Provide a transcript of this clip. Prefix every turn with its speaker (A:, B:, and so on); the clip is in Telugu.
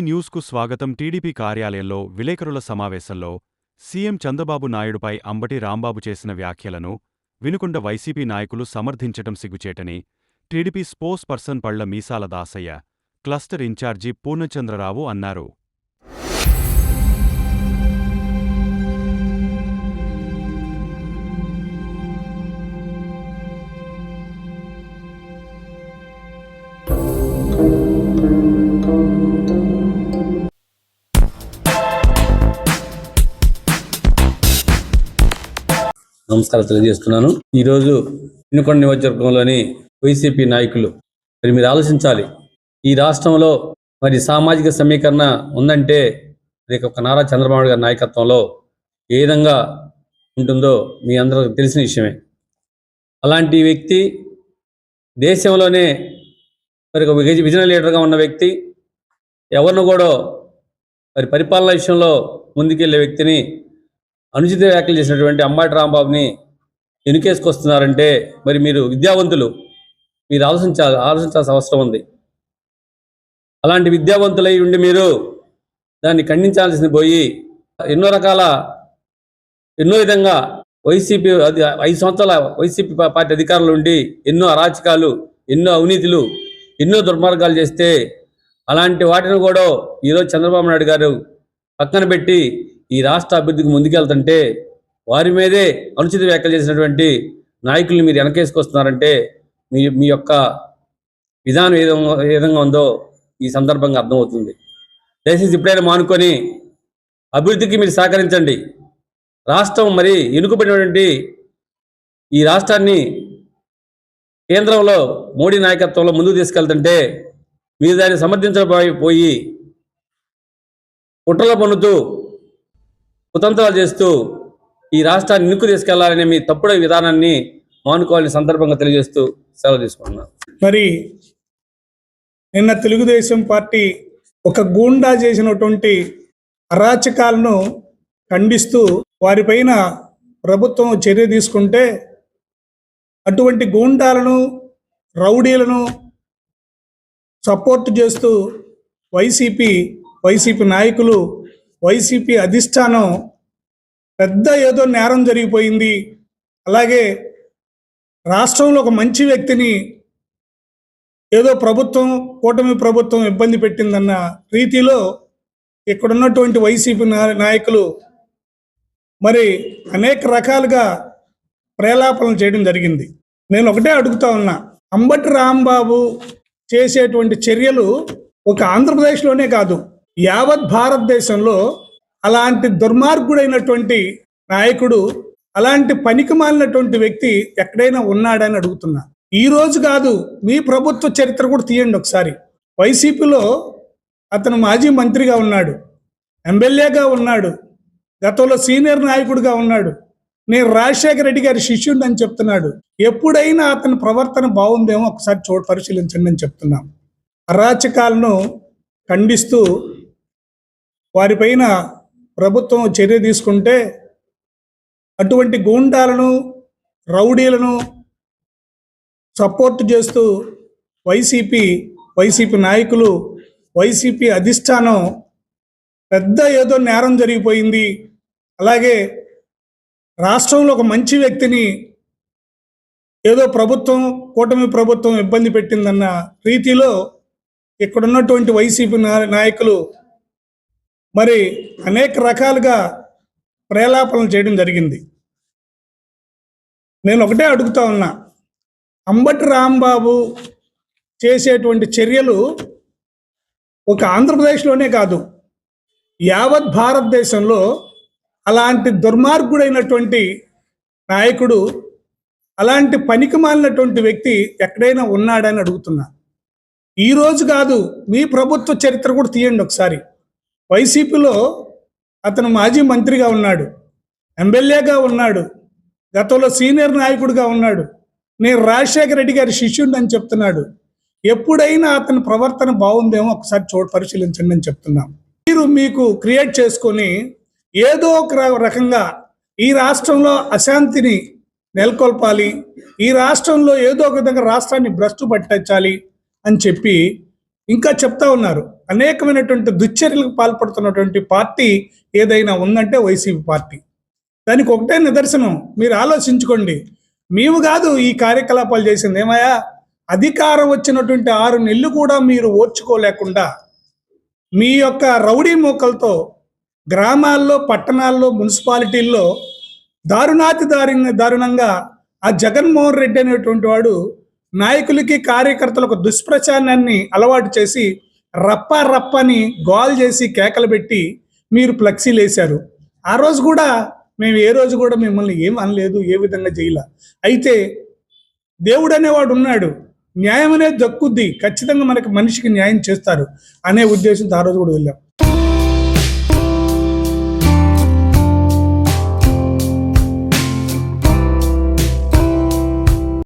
A: న్యూస్కు స్వాగతం టీడీపీ కార్యాలయంలో విలేకరుల సమావేశంలో సీఎం చంద్రబాబు నాయుడుపై అంబటి రాంబాబు చేసిన వ్యాఖ్యలను వినుకొండ వైసీపీ నాయకులు సమర్థించటం సిగ్గుచేటని TDP sports person Palla Meesala Dasayya cluster in charge Purnachandra Rao అన్నారు.
B: నమస్కారం తెలియజేస్తున్నాను. ఈరోజు వినుకొండ నియోజకవర్గంలోని వైసీపీ నాయకులు మరి మీరు ఆలోచించాలి. ఈ రాష్ట్రంలో మరి సామాజిక సమీకరణ ఉందంటే అది ఒక నారా చంద్రబాబు గారి నాయకత్వంలో ఏ విధంగా ఉంటుందో మీ అందరికి తెలిసిన విషయమే. అలాంటి వ్యక్తి దేశంలోనే మరి ఒక విజ- విజన లీడర్గా ఉన్న వ్యక్తి ఎవరిని కూడా మరి పరిపాలన విషయంలో ముందుకెళ్ళే వ్యక్తిని అనుచిత వ్యాఖ్యలు చేసినటువంటి అంబాటి రాంబాబుని ఎన్నికేసుకొస్తున్నారంటే మరి మీరు విద్యావంతులు మీరు ఆలోచించాలి ఆలోచించాల్సిన అవసరం ఉంది. అలాంటి విద్యావంతులై ఉండి మీరు దాన్ని ఖండించాల్సిన పోయి ఎన్నో రకాల ఎన్నో విధంగా వైసీపీ అది ఐదు సంవత్సరాల వైసీపీ పార్టీ అధికారులు ఉండి ఎన్నో అరాచకాలు ఎన్నో అవినీతులు ఎన్నో దుర్మార్గాలు చేస్తే అలాంటి వాటిని కూడా ఈరోజు చంద్రబాబు నాయుడు గారు పక్కన పెట్టి ఈ రాష్ట్ర అభివృద్ధికి ముందుకెళ్తుంటే వారి మీదే అనుచిత వ్యాఖ్యలు చేసినటువంటి నాయకుల్ని మీరు వెనకేసుకొస్తున్నారంటే మీ మీ యొక్క విధానం ఏ విధంగా ఏ విధంగా ఉందో ఈ సందర్భంగా అర్థమవుతుంది. దయచేసి ఇప్పుడైనా మానుకొని అభివృద్ధికి మీరు సహకరించండి. రాష్ట్రం మరి ఎన్నుకబడినటువంటి ఈ రాష్ట్రాన్ని కేంద్రంలో మోడీ నాయకత్వంలో ముందుకు తీసుకెళ్తుంటే మీరు దాన్ని సమర్థించబోయి కుట్రలు పన్నుతూ కుతంత్రాలు చేస్తూ ఈ రాష్ట్రాన్ని నిక్కు తీసుకెళ్ళాలనే మీ తప్పుడు విధానాన్ని మానుకోవాలని సందర్భంగా తెలియజేస్తూ సెలవు తీసుకుంటున్నాను.
C: మరి నిన్న తెలుగుదేశం పార్టీ ఒక గూండా చేసినటువంటి అరాచకాలను ఖండిస్తూ వారిపైన ప్రభుత్వం చర్య తీసుకుంటే అటువంటి గూండాలను రౌడీలను సపోర్ట్ చేస్తూ వైసీపీ వైసీపీ నాయకులు వైసీపీ అధిష్టానం పెద్ద ఏదో నేరం జరిగిపోయింది. అలాగే రాష్ట్రంలో ఒక మంచి వ్యక్తిని ఏదో ప్రభుత్వం కూటమి ప్రభుత్వం ఇబ్బంది పెట్టిందన్న రీతిలో ఇక్కడ ఉన్నటువంటి వైసీపీ నాయకులు మరి అనేక రకాలుగా ప్రేలాపనలు చేయడం జరిగింది. నేను ఒకటే అడుగుతా ఉన్నా అంబటి రాంబాబు చేసేటువంటి చర్యలు ఒక ఆంధ్రప్రదేశ్లోనే కాదు యావత్ భారతదేశంలో అలాంటి దుర్మార్గుడైనటువంటి నాయకుడు అలాంటి పనికి మాలినటువంటి వ్యక్తి ఎక్కడైనా ఉన్నాడని అడుగుతున్నా. ఈ రోజు కాదు మీ ప్రభుత్వ చరిత్ర కూడా తీయండి ఒకసారి. వైసీపీలో అతను మాజీ మంత్రిగా ఉన్నాడు ఎమ్మెల్యేగా ఉన్నాడు గతంలో సీనియర్ నాయకుడిగా ఉన్నాడు. నేను రాజశేఖర రెడ్డి గారి శిష్యుడు అని చెప్తున్నాడు. ఎప్పుడైనా అతని ప్రవర్తన బాగుందేమో ఒకసారి చోటు పరిశీలించండి అని చెప్తున్నాం. అరాచకాలను ఖండిస్తూ వారిపైన ప్రభుత్వం చర్య తీసుకుంటే అటువంటి గూండాలను రౌడీలను సపోర్ట్ చేస్తూ వైసీపీ వైసీపీ నాయకులు వైసీపీ అధిష్టానం పెద్ద ఏదో నేరం జరిగిపోయింది. అలాగే రాష్ట్రంలో ఒక మంచి వ్యక్తిని ఏదో ప్రభుత్వం కూటమి ప్రభుత్వం ఇబ్బంది పెట్టిందన్న రీతిలో ఇక్కడున్నటువంటి వైసీపీ నాయకులు మరి అనేక రకాలుగా ప్రేలాపనలు చేయడం జరిగింది. నేను ఒకటే అడుగుతా ఉన్నా. అంబటి రాంబాబు చేసేటువంటి చర్యలు ఒక ఆంధ్రప్రదేశ్లోనే కాదు యావత్ భారతదేశంలో అలాంటి దుర్మార్గుడైనటువంటి నాయకుడు అలాంటి పనికి మాలినటువంటి వ్యక్తి ఎక్కడైనా ఉన్నాడని అడుగుతున్నా. ఈరోజు కాదు మీ ప్రభుత్వ చరిత్ర కూడా తీయండి ఒకసారి. వైసీపీలో అతను మాజీ మంత్రిగా ఉన్నాడు ఎమ్మెల్యేగా ఉన్నాడు గతంలో సీనియర్ నాయకుడిగా ఉన్నాడు. నేను రాజశేఖర రెడ్డి గారి శిష్యుడిని అని చెప్తున్నాడు. ఎప్పుడైనా అతని ప్రవర్తన బాగుందేమో ఒకసారి చోటు పరిశీలించండి అని చెప్తున్నాం. మీరు మీకు క్రియేట్ చేసుకొని ఏదో ఒక రకంగా ఈ రాష్ట్రంలో అశాంతిని నెలకొల్పాలి ఈ రాష్ట్రంలో ఏదో ఒక విధంగా రాష్ట్రాన్ని భ్రష్టు పట్టించాలి అని చెప్పి ఇంకా చెప్తా ఉన్నారు. అనేకమైనటువంటి దుశ్చర్యలకు పాల్పడుతున్నటువంటి పార్టీ ఏదైనా ఉందంటే వైసీపీ పార్టీ. దానికి ఒకటే నిదర్శనం మీరు ఆలోచించుకోండి. మేము కాదు ఈ కార్యకలాపాలు చేసింది. ఏమయ్యా? అధికారం వచ్చినటువంటి ఆరు నెలలు కూడా మీరు ఓర్చుకోలేకుండా మీ యొక్క రౌడీ మూకలతో గ్రామాల్లో పట్టణాల్లో మున్సిపాలిటీల్లో దారుణాతి దారి దారుణంగా ఆ జగన్మోహన్ రెడ్డి అనేటువంటి వాడు నాయకులకి కార్యకర్తలకు దుష్ప్రచారాన్ని అలవాటు చేసి రప్ప రప్పని గోల్ చేసి కేకలు పెట్టి మీరు ఫ్లెక్సీలు వేశారు ఆ రోజు కూడా మేము ఏ రోజు కూడా మిమ్మల్ని ఏం అనలేదు ఏ విధంగా చేయలే. అయితే దేవుడు అనేవాడు ఉన్నాడు. న్యాయం అనేది దక్కుద్ది. ఖచ్చితంగా మనకి మనిషికి న్యాయం చేస్తారు అనే ఉద్దేశంతో ఆ రోజు కూడా వెళ్ళాం.